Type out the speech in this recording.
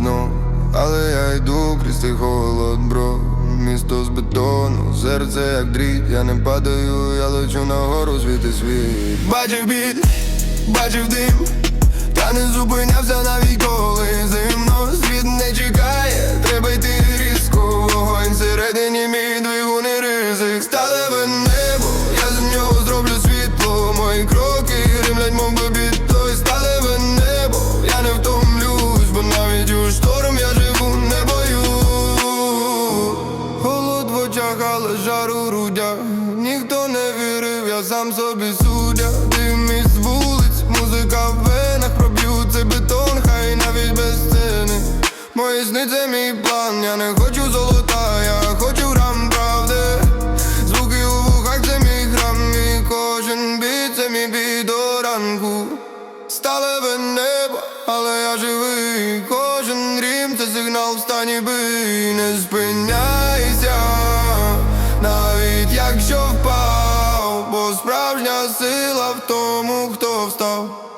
знов, але я йду крізь цей холод, бро. Місто з бетону, серце як дріт, я не падаю, я лечу нагору, звідти світ. Бачив біль, бачив дим, та не зупинявся навіть коли зимно Світ не чекає, треба йти різко Вогонь всередині мій двигун і ризик. Сталеве небо, очах, але жар Ніхто не вірив, я сам собі суддя. Дим із вулиць, музика в венах. Проб'ю цей бетон, хай навіть без сцени. Мої сни це мій план, я не хочу золота, я хочу грам правди. Звуки у вухах це мій храм, і кожен біт це мій бій до ранку. Сталеве небо, але я живий. Кожен рім це сигнал в стані бий. Не спи тому, хто встав.